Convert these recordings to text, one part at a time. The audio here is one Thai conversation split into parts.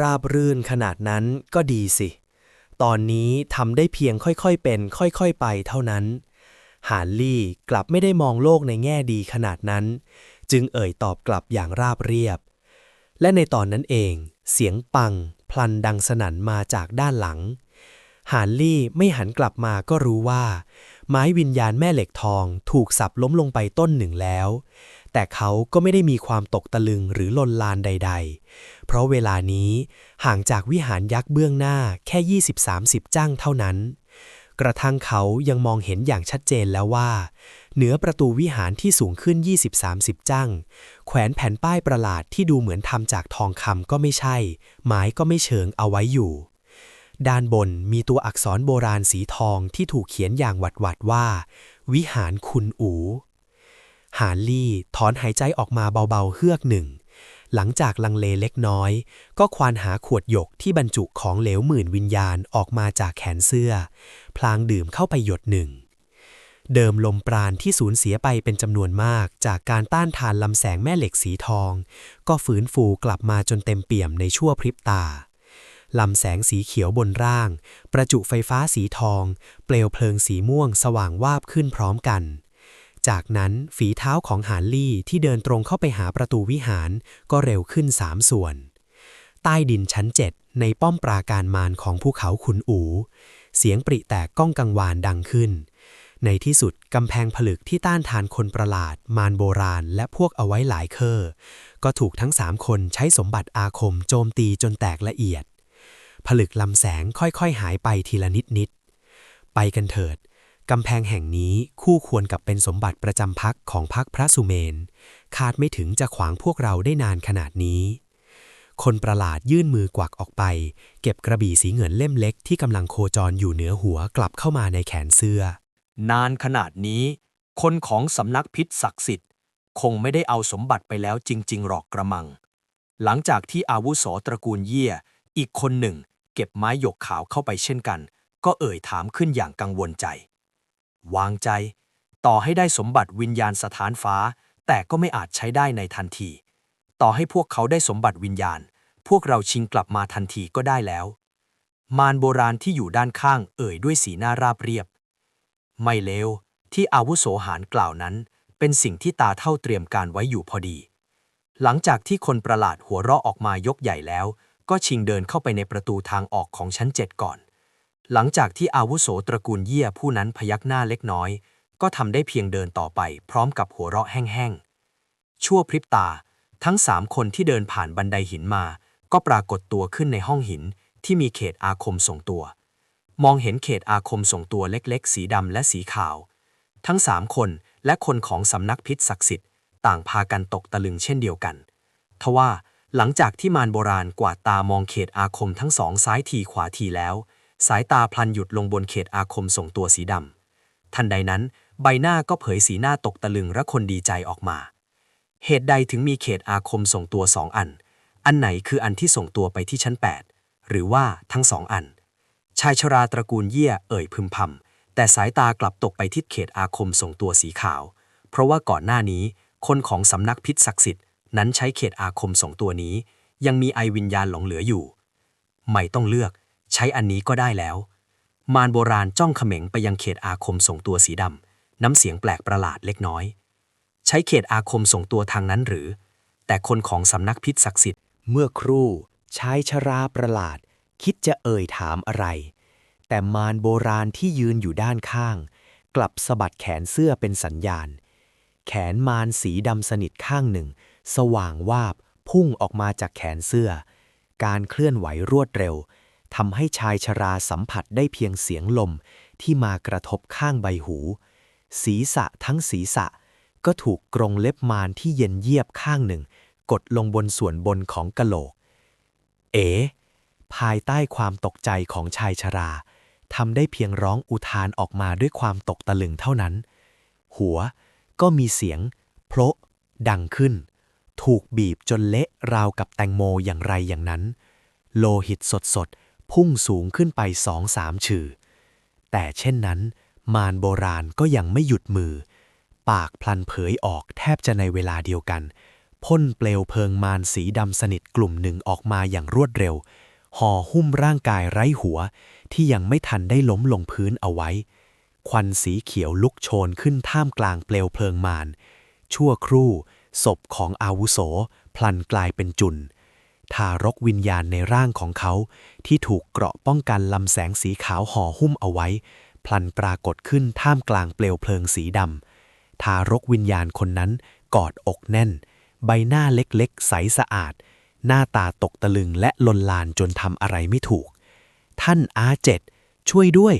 ราบรื่นขนาดนั้นก็ดีสิ ตอนนี้ทำได้เพียงค่อยๆเป็น ค่อยๆไปเท่านั้นหานลี่กลับไม่ได้มองโลกในแง่ดีขนาดนั้น จึงเอ่ยตอบกลับอย่างราบเรียบ และในตอนนั้นเอง เสียงปัง พลันดังสนั่นมาจากด้านหลังหานลี่ไม่หันกลับมาก็รู้ว่า ไม้วิญญาณแม่เหล็กทองถูกสับล้มลงไปต้นหนึ่งแล้ว แต่เขาก็ไม่ได้มีความตกตะลึงหรือลนลานใด ๆ เพราะเวลานี้ห่างจากวิหารยักษ์เบื้องหน้าแค่ 20-30 จ้างเท่านั้น กระทั่งเขายังมองเห็นอย่างชัดเจนแล้วว่า เหนือประตูวิหารที่สูงขึ้น 20-30 จ้างแขวนแผ่นป้ายประหลาดที่ดูเหมือนทำจากทองคำก็ไม่ใช่ไม้ก็ไม่เชิงเอาไว้อยู่ด้านบนมีตัวอักษรโบราณสีทองที่ถูกเขียนอย่างหวัดหวัดว่า วิหารคุณอู หานลี่ถอนหายใจออกมาเบาๆเฮือกหนึ่ง หลังจากลังเลเล็กน้อย ก็ควานหาขวดหยกที่บรรจุของเหลวหมื่นวิญญาณออกมาจากแขนเสื้อ พลางดื่มเข้าไปหยดหนึ่ง เดิมลมปราณที่สูญเสียไปเป็นจำนวนมากจากการต้านทานลำแสงแม่เหล็กสีทอง ก็ฟื้นฟูกลับมาจนเต็มเปี่ยมในชั่วพริบตาลำแสงสีเขียวบนร่าง ประจุไฟฟ้าสีทอง เปลวเพลิงสีม่วงสว่างวาบขึ้นพร้อมกัน จากนั้นฝีเท้าของหานลี่ที่เดินตรงเข้าไปหาประตูวิหารก็เร็วขึ้นสามส่วน ใต้ดินชั้นเจ็ดในป้อมปราการมารของภูเขาขุนอู เสียงปริแตกก้องกังวานดังขึ้น ในที่สุดกำแพงผลึกที่ต้านทานคนประหลาด มารโบราณและพวกเอาไว้หลายเคอก็ถูกทั้งสามคนใช้สมบัติอาคมโจมตีจนแตกละเอียด ผลึกลำแสงค่อยๆ หายไปทีละนิดนิดๆไปกันเถิด กำแพงแห่งนี้คู่ควรกับเป็นสมบัติประจำพักของพักพระสุเมน คาดไม่ถึงจะขวางพวกเราได้นานขนาดนี้ คนประหลาดยื่นมือกวักออกไป เก็บกระบี่สีเงินเล่มเล็กที่กำลังโคจรอยู่เหนือหัวกลับเข้ามาในแขนเสื้อ นานขนาดนี้ คนของสำนักพิษศักดิ์สิทธิ์ คงไม่ได้เอาสมบัติไปแล้วจริง ๆ หรอกกระมัง หลังจากที่อาวุโสตระกูลเยี่ย อีกคนหนึ่ง เก็บไม้หยกขาวเข้าไปเช่นกัน ก็เอ่ยถามขึ้นอย่างกังวลใจ วางใจ ต่อให้ได้สมบัติวิญญาณสถานฟ้า แต่ก็ไม่อาจใช้ได้ในทันที ต่อให้พวกเขาได้สมบัติวิญญาณ พวกเราชิงกลับมาทันทีก็ได้แล้ว มารโบราณที่อยู่ด้านข้างเอ่ยด้วยสีหน้าราบเรียบ ไม่เลวที่อาวุโสหารกล่าวนั้น เป็นสิ่งที่ตาเท่าเตรียมการไว้อยู่พอดี หลังจากที่คนประหลาดหัวเราะออกมายกใหญ่แล้ว ก็ชิงเดินเข้าไปในประตูทางออกของชั้นเจ็ดก่อน หลังจากที่อาวุโสตระกูลเยี่ยผู้นั้นพยักหน้าเล็กน้อย ก็ทำได้เพียงเดินต่อไป พร้อมกับหัวเราะแห้งๆ ชั่วพริบตา ทั้งสามคนที่เดินผ่านบันไดหินมา ก็ปรากฏตัวขึ้นในห้องหินที่มีเขตอาคมส่งตัว มองเห็นเขตอาคมส่งตัวเล็กๆ สีดำและสีขาว ทั้งสามคนและคนของสำนักพิษศักดิ์สิทธิ์ ต่างพากันตกตะลึงเช่นเดียวกัน ทว่าหลังจากที่มารโบราณกวาดตามองเขตอาคมทั้งสองซ้ายทีขวาทีแล้ว สายตาพลันหยุดลงบนเขตอาคมส่งตัวสีดำ ทันใดนั้น ใบหน้าก็เผยสีหน้าตกตะลึงและคนดีใจออกมา เหตุใดถึงมีเขตอาคมส่งตัวสองอัน อันไหนคืออันที่ส่งตัวไปที่ชั้น 8 หรือว่าทั้งสองอัน ชายชราตระกูลเยี่ยเอ่ยพึมพำแต่สายตากลับตกไปที่เขตอาคมส่งตัวสีขาว เพราะว่าก่อนหน้านี้ คนของสำนักพิษศักดิ์สิทธิ์นั้นใช้เขตอาคมส่งตัวนี้ ยังมีไอวิญญาณหลงเหลืออยู่ ไม่ต้องเลือก ใช้อันนี้ก็ได้แล้ว มารโบราณจ้องเขม็งไปยังเขตอาคมส่งตัวสีดำ น้ำเสียงแปลกประหลาดเล็กน้อย ใช้เขตอาคมส่งตัวทางนั้นหรือ แต่คนของสำนักพิษศักดิ์สิทธิ์ เมื่อครู่ชายชราประหลาด คิดจะเอ่ยถามอะไร แต่มารโบราณที่ยืนอยู่ด้านข้าง กลับสะบัดแขนเสื้อเป็นสัญญาณ แขนมารสีดำสนิทข้างหนึ่ง สว่างวาบพุ่งออกมาจากแขนเสื้อ การเคลื่อนไหวรวดเร็ว ทำให้ชายชราสัมผัสได้เพียงเสียงลมที่มากระทบข้างใบหู ศีรษะทั้งศีรษะ ก็ถูกกรงเล็บมารที่เย็นเยียบข้างหนึ่ง กดลงบนส่วนบนของกะโหลก เอ๋ ภายใต้ความตกใจของชายชราทำได้เพียงร้องอุทานออกมาด้วยความตกตะลึงเท่านั้น หัวก็มีเสียงโพละดังขึ้น ถูกบีบจนเละราวกับแตงโมอย่างไรอย่างนั้น โลหิตสดๆ พุ่งสูงขึ้นไปสองสามชื่อ แต่เช่นนั้น มารโบราณก็ยังไม่หยุดมือ ปากพลันเผยออกแทบจะในเวลาเดียวกันพ่นเปลวเพลิงมารสีดำสนิทกลุ่มหนึ่งออกมาอย่างรวดเร็ว ห่อหุ้มร่างกายไร้หัว ที่ยังไม่ทันได้ล้มลงพื้นเอาไว้ ควันสีเขียวลุกโชนขึ้นท่ามกลางเปลวเพลิงมารชั่วครู่ ศพของอาวุโส พลันกลายเป็นจุน ทารกวิญญาณในร่างของเขา ที่ถูกเกราะป้องกันลำแสงสีขาวห่อหุ้มเอาไว้ พลันปรากฏขึ้นท่ามกลางเปลวเพลิงสีดำทารกวิญญาณคนนั้นกอดอกแน่น ใบหน้าเล็กๆ ใสสะอาด หน้าตาตกตะลึงและลนลานจนทำอะไรไม่ถูก ท่านอาเจ็ดช่วยด้วย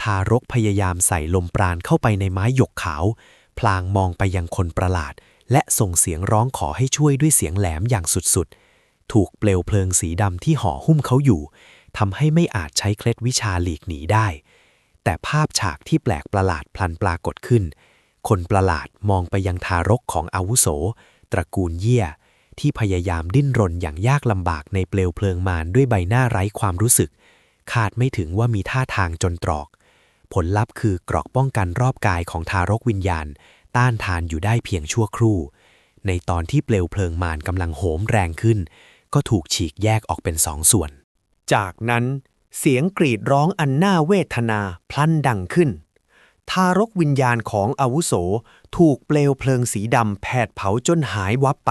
ทารกพยายามใส่ลมปราณเข้าไปในไม้หยกขาว พลางมองไปยังคนประหลาด และส่งเสียงร้องขอให้ช่วยด้วยเสียงแหลมอย่างสุดๆ ถูกเปลวเพลิงสีดำที่ห่อหุ้มเขาอยู่ทำให้ไม่อาจใช้เคล็ดวิชาหลีกหนีได้ แต่ภาพฉากที่แปลกประหลาดพลันปรากฏขึ้น คนประหลาดมองไปยังทารกของอาวุโส ตระกูลเยี่ย ที่พยายามดิ้นรนอย่างยากลำบากในเปลวเพลิงมารด้วยใบหน้าไร้ความรู้สึก คาดไม่ถึงว่ามีท่าทางจนตรอก ผลลัพธ์คือกรอกป้องกันรอบกายของทารกวิญญาณ ต้านทานอยู่ได้เพียงชั่วครู่ ในตอนที่เปลวเพลิงมารกำลังโหมแรงขึ้น ก็ถูกฉีกแยกออกเป็นสองส่วน จากนั้นเสียงกรีดร้องอันน่าเวทนาพลันดังขึ้น ทารกวิญญาณของอาวุโสถูกเปลวเพลิงสีดำแผดเผาจนหายวับไป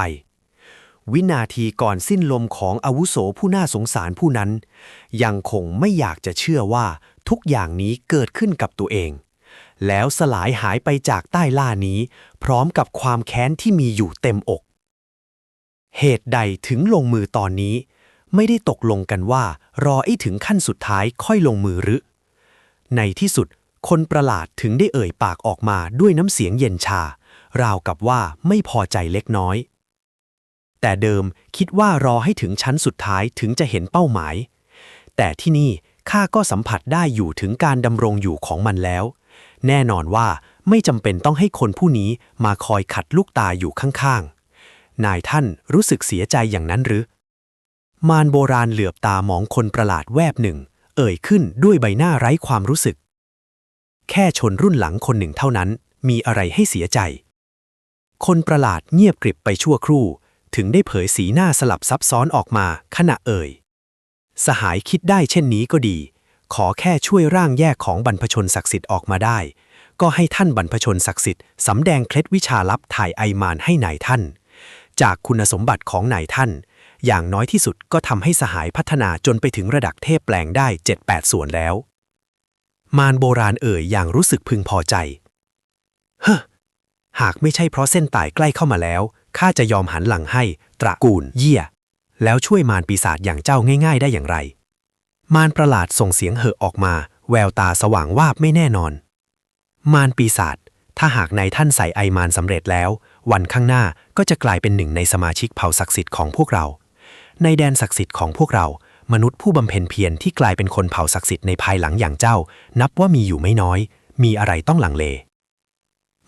วินาทีก่อนสิ้นลมของอาวุโสผู้น่าสงสารผู้นั้น ยังคงไม่อยากจะเชื่อว่าทุกอย่างนี้เกิดขึ้นกับตัวเอง แล้วสลายหายไปจากใต้ล่านี้ พร้อมกับความแค้นที่มีอยู่เต็มอก เหตุใดถึงลงมือตอนนี้ ไม่ได้ตกลงกันว่า รอไอ้ถึงขั้นสุดท้ายค่อยลงมือหรือ ในที่สุดคนประหลาดถึงได้เอ่ยปากออกมาด้วยน้ำเสียงเย็นชา ราวกับว่าไม่พอใจเล็กน้อย แต่เดิมคิดว่ารอให้ถึงชั้นสุดท้ายถึงจะเห็นเป้าหมาย แต่ที่นี่ข้าก็สัมผัสได้อยู่ถึงการดำรงอยู่ของมันแล้ว แน่นอนว่าไม่จำเป็นต้องให้คนผู้นี้มาคอยขัดลูกตาอยู่ข้างๆ นายท่านรู้สึกเสียใจอย่างนั้นหรือ มารโบราณเหลือบตามองคนประหลาดแวบหนึ่ง เอ่ยขึ้นด้วยใบหน้าไร้ความรู้สึก แค่ชนรุ่นหลังคนหนึ่งเท่านั้น มีอะไรให้เสียใจ คนประหลาดเงียบกริบไปชั่วครู่ ถึงได้เผยสีหน้าสลับซับซ้อนออกมาขณะเอ่ย สหายคิดได้เช่นนี้ก็ดี ขอแค่ช่วยร่างแยกของบรรพชนศักดิ์สิทธิ์ออกมาได้ ก็ให้ท่านบรรพชนศักดิ์สิทธิ์สำแดงเคล็ดวิชาลับถ่ายไอมานให้นายท่าน จากคุณสมบัติของนายท่าน อย่างน้อยที่สุดก็ทำให้สหายพัฒนาจนไปถึงระดับเทพแปลงได้ 7-8 ส่วนแล้ว มารโบราณเอ่ยอย่างรู้สึกพึงพอใจ เฮ้อหากไม่ใช่เพราะเส้นตายใกล้เข้ามาแล้วข้าจะยอมหันหลังให้ ตระกูลเยี่ย แล้วช่วยมารปีศาจอย่างเจ้าง่าย ๆ ได้อย่างไร มารประหลาดส่งเสียงเหอะออกมา แววตาสว่างวาบไม่แน่นอน มารปีศาจ ถ้าหากนายท่านใส่ไอมารสำเร็จแล้ว วันข้างหน้าก็จะกลายเป็นหนึ่งในสมาชิกเผ่าศักดิ์สิทธิ์ของพวกเรา ในแดนศักดิ์สิทธิ์ของพวกเรา มนุษย์ผู้บำเพ็ญเพียรที่กลายเป็นคนเผ่าศักดิ์สิทธิ์ในภายหลังอย่างเจ้า นับว่ามีอยู่ไม่น้อย มีอะไรต้องหลังเล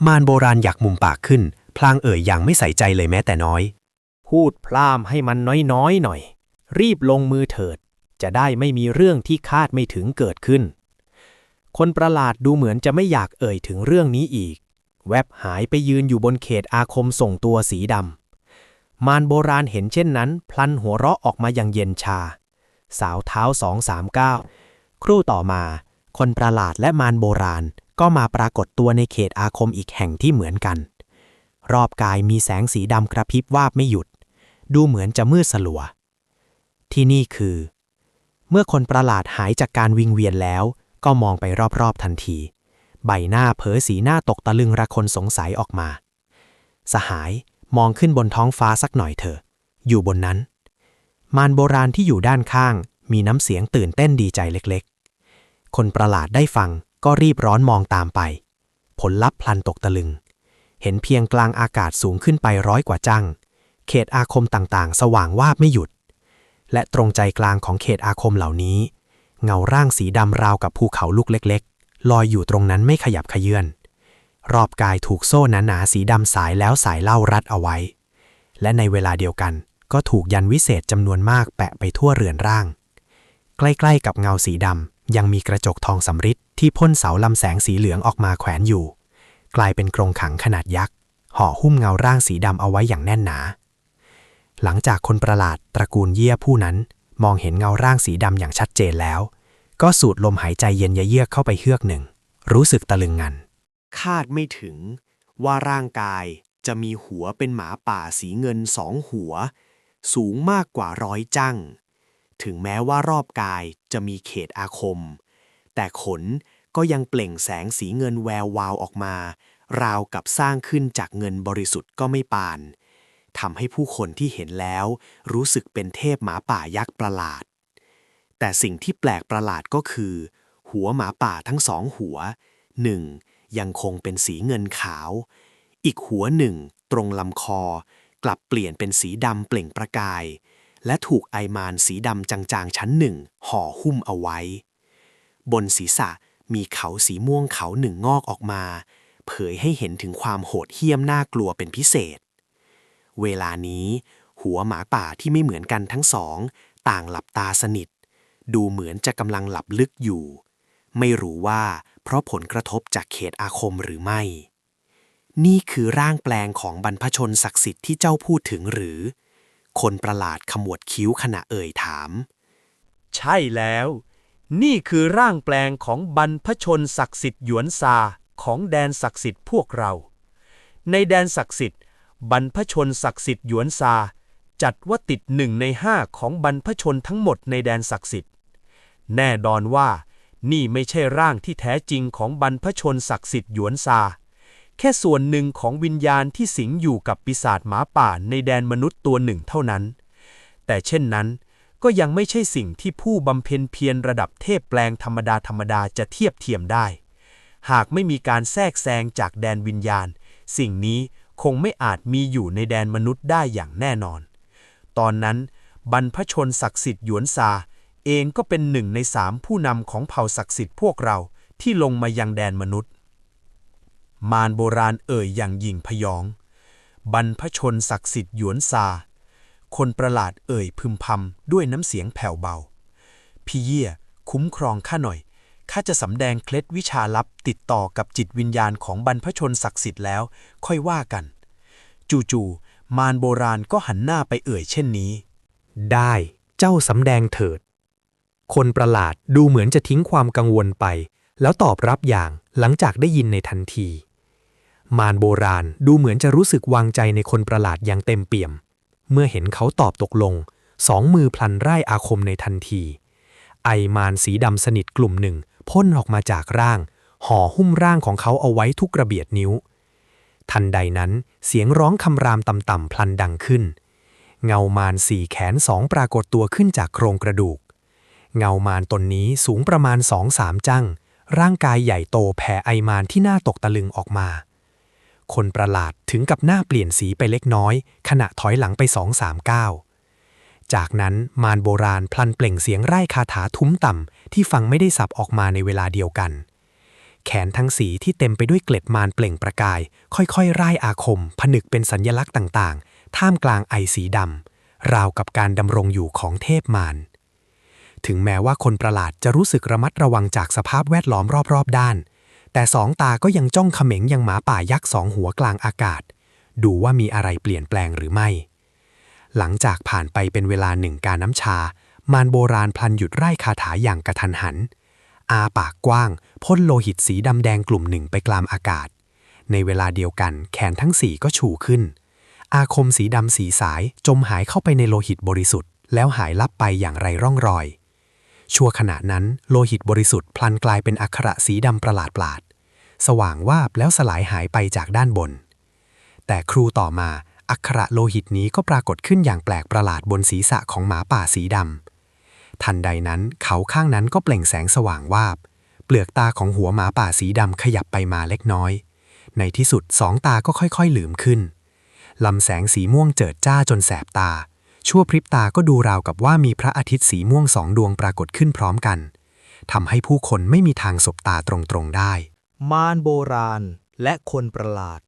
มารโบราณอยากมุมปากขึ้น พลางเอ่ยอย่างไม่ใส่ใจเลยแม้แต่น้อย พูดพล่ามให้มันน้อยๆหน่อย รีบลงมือเถิด จะได้ไม่มีเรื่องที่คาดไม่ถึงเกิดขึ้น คนประหลาดดูเหมือนจะไม่อยากเอ่ยถึงเรื่องนี้อีก แวบหายไปยืนอยู่บนเขตอาคมส่งตัวสีดำมารโบราณเห็นเช่นนั้น พลันหัวเราะออกมาอย่างเย็นชา สาวเท้าสองสามเก้าครู่ต่อมา คนประหลาดและมารโบราณก็มาปรากฏตัวในเขตอาคมอีกแห่งที่เหมือนกัน รอบกายมีแสงสีดำกระพริบวาบไม่หยุด ดูเหมือนจะมืดสลัว ที่นี่คือ เมื่อคนประหลาดหายจากการวิงเวียนแล้ว ก็มองไปรอบๆทันที ใบหน้าเผยสีหน้าตกตะลึงระคนสงสัยออกมา สหายมองขึ้นบนท้องฟ้าสักหน่อยเถอะ อยู่บนนั้น มารโบราณที่อยู่ด้านข้าง มีน้ำเสียงตื่นเต้นดีใจเล็กๆ คนประหลาดได้ฟังก็รีบร้อนมองตามไป ผลลัพธ์พลันตกตะลึง เห็นเพียงกลางอากาศสูงขึ้นไปร้อยกว่าจัง เขตอาคมต่างๆ สว่างวาบไม่หยุด และตรงใจกลางของเขตอาคมเหล่านี้ เงาร่างสีดำราวกับภูเขาลูกเล็กๆ ลอยอยู่ตรงนั้นไม่ขยับขยื่นรอบกายถูกโซ่หนาๆสีดำสายแล้วสายเล่ารัดเอาไว้ และในเวลาเดียวกันก็ถูกยันวิเศษจำนวนมากแปะไปทั่วเรือนร่าง ใกล้ๆกับเงาสีดำยังมีกระจกทองสำริดที่พ่นเสาลำแสงสีเหลืองออกมาแขวนอยู่ กลายเป็นกรงขังขนาดยักษ์ห่อหุ้มเงาร่างสีดำเอาไว้อย่างแน่นหนา หลังจากคนประหลาดตระกูลเยี่ยผู้นั้น มองเห็นเงาร่างสีดำอย่างชัดเจนแล้ว ก็สูดลมหายใจเย็นเยือกเข้าไปเฮือกหนึ่ง รู้สึกตะลึงงัน คาดไม่ถึง ว่าร่างกายจะมีหัวเป็นหมาป่าสีเงินสองหัว สูงมากกว่าร้อยจัง ถึงแม้ว่ารอบกายจะมีเขตอาคม แต่ขนก็ยังเปล่งแสงสีเงินแวววาวออกมา ราวกับสร้างขึ้นจากเงินบริสุทธิ์ก็ไม่ปาน ทำให้ผู้คนที่เห็นแล้ว รู้สึกเป็นเทพหมาป่ายักษ์ประหลาด แต่สิ่งที่แปลกประหลาดก็คือ หัวหมาป่าทั้งสองหัวหนึ่งยังคงเป็นสีเงินขาว อีกหัวหนึ่ง ตรงลำคอ กลับเปลี่ยนเป็นสีดำเปล่งประกาย และถูกไอมานสีดำจางๆชั้นหนึ่ง ห่อหุ้มเอาไว้ บนศีรษะมีเขาสีม่วงเขาหนึ่งงอกออกมา เผยให้เห็นถึงความโหดเหี้ยมน่ากลัวเป็นพิเศษ เวลานี้ หัวหมาป่าที่ไม่เหมือนกันทั้งสอง ต่างหลับตาสนิท ดูเหมือนจะกำลังหลับลึกอยู่ ไม่รู้ว่าเพราะผลกระทบจากเขตอาคมหรือไม่ นี่คือร่างแปลงของบรรพชนศักดิ์สิทธิ์ที่เจ้าพูดถึงหรือ คนประหลาดขมวดคิ้วขณะเอ่ยถาม ใช่แล้ว นี่คือร่างแปลงของบรรพชนศักดิ์สิทธิ์หยวนซาของแดนศักดิ์สิทธิ์พวกเรา ในแดนศักดิ์สิทธิ์ บรรพชนศักดิ์สิทธิ์หยวนซา จัดว่าติดหนึ่งในห้าของบรรพชนทั้งหมดในแดนศักดิ์สิทธิ์ แน่นอนว่า นี่ไม่ใช่ร่างที่แท้จริงของบรรพชนศักดิ์สิทธิ์หยวนซา แค่ส่วนหนึ่งของวิญญาณที่สิงอยู่กับปีศาจหมาป่าในแดนมนุษย์ตัวหนึ่งเท่านั้น แต่เช่นนั้นก็ยังไม่ใช่สิ่งที่ผู้บำเพ็ญเพียรระดับเทพแปลงธรรมดาธรรมดาจะเทียบเทียมได้ หากไม่มีการแทรกแซงจากแดนวิญญาณ สิ่งนี้ คงไม่อาจมีอยู่ในแดนมนุษย์ได้อย่างแน่นอน ตอนนั้น บรรพชนศักดิ์สิทธิ์หยวนซา เองก็เป็นหนึ่งในสามผู้นำของเผ่าศักดิ์สิทธิ์พวกเราที่ลงมายังแดนมนุษย์ มารโบราณเอ่ยอย่างยิ่งพยอง บรรพชนศักดิ์สิทธิ์หยวนซา คนประหลาดเอ่ยพึมพำด้วยน้ำเสียงแผ่วเบา พี่เยี่ยคุ้มครองข้าหน่อย ข้าจะสำแดงเคล็ดวิชาลับติดต่อกับจิตวิญญาณของบรรพชนศักดิ์สิทธิ์แล้ว ค่อยว่ากัน จู่ๆมารโบราณก็หันหน้าไปเอ่ยเช่นนี้ ได้เจ้าสำแดงเถิด คนประหลาดดูเหมือนจะทิ้งความกังวลไป แล้วตอบรับอย่างหลังจากได้ยินในทันที มารโบราณดูเหมือนจะรู้สึกวางใจในคนประหลาดอย่างเต็มเปี่ยม เมื่อเห็นเขาตอบตกลง สองมือพลันไร่อาคมในทันที ไอมารสีดำสนิทกลุ่มหนึ่ง พ่นออกมาจากร่าง ห่อหุ้มร่างของเขาเอาไว้ทุกระเบียดนิ้ว ทันใดนั้นเสียงร้องคำรามต่ำๆพลันดังขึ้น เงามารสี่แขนสองปรากฏตัวขึ้นจากโครงกระดูก เงามารตนนี้สูงประมาณสองสามจังร่างกายใหญ่โตแผ่ไอมารที่น่าตกตะลึงออกมา คนประหลาดถึงกับหน้าเปลี่ยนสีไปเล็กน้อย ขณะถอยหลังไปสองสามก้าว จากนั้นมารโบราณพลันเปล่งเสียงไร้คาถาทุ้มต่ำ ที่ฟังไม่ได้สับออกมาในเวลาเดียวกัน แขนทั้งสีที่เต็มไปด้วยเกล็ดมารเปล่งประกาย ค่อยๆร่ายอาคม ผนึกเป็นสัญญลักษณ์ต่างๆ ท่ามกลางไอสีดำราวกับการดำรงอยู่ของเทพมารถึงแม้ว่าคนประหลาดจะรู้สึกระมัดระวังจากสภาพแวดล้อมรอบๆด้าน แต่สองตาก็ยังจ้องเขม็งยังหมาป่ายักษ์สองหัวกลางอากาศ ดูว่ามีอะไรเปลี่ยนแปลงหรือไม่ หลังจากผ่านไปเป็นเวลาหนึ่งการน้ำชา มารโบราณพลันหยุดไร่คาถาอย่างกระทันหัน อาปากกว้างพ่นโลหิตสีดำแดงกลุ่มหนึ่งไปกลางอากาศ ในเวลาเดียวกันแขนทั้งสี่ก็ชูขึ้น อาคมสีดำสีสายจมหายเข้าไปในโลหิตบริสุทธิ์ แล้วหายลับไปอย่างไรร่องรอย ชั่วขณะนั้นโลหิตบริสุทธิ์พลันกลายเป็นอักขระสีดำประหลาดปลาดๆสว่างวาบแล้วสลายหายไปจากด้านบน แต่ครูต่อมา อักขระโลหิตนี้ก็ปรากฏขึ้นอย่างแปลกประหลาดบนศีรษะของหมาป่าสีดำ ทันใดนั้นเขาข้างนั้นก็เปล่งแสงสว่างวาบ เปลือกตาของหัวหมาป่าสีดำขยับไปมาเล็กน้อย ในที่สุดสองตาก็ค่อยๆหลืมขึ้น ลำแสงสีม่วงเจิดจ้าจนแสบตา ชั่วพริบตาก็ดูราวกับว่ามีพระอาทิตย์สีม่วงสองดวงปรากฏขึ้นพร้อมกันทำให้ผู้คนไม่มีทางสบตาตรงๆได้ มารโบราณและคนประหลาด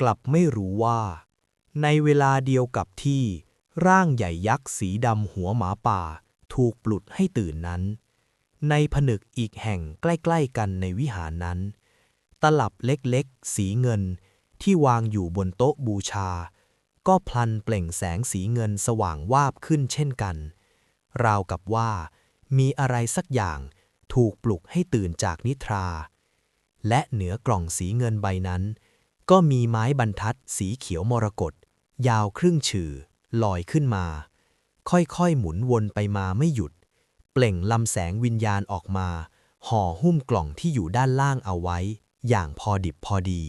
กลับไม่รู้ว่า ในเวลาเดียวกับที่ ร่างใหญ่ยักษ์สีดำหัวหมาป่า ถูกปลุกให้ตื่นนั้น ในผนึกอีกแห่งใกล้ๆกันในวิหารนั้น ตลับเล็กๆ สีเงินที่วางอยู่บนโต๊ะบูชา ก็พลันเปล่งแสงสีเงินสว่างวาบขึ้นเช่นกัน ราวกับว่า มีอะไรสักอย่างถูกปลุกให้ตื่นจากนิทรา และเหนือกล่องสีเงินใบนั้น ก็มีไม้บรรทัดสีเขียวมรกต ยาวครึ่งฉือลอยขึ้นมา ค่อยๆหมุนวนไปมาไม่หยุด เปล่งลำแสงวิญญาณออกมา ห่อหุ้มกล่องที่อยู่ด้านล่างเอาไว้ อย่างพอดิบพอดี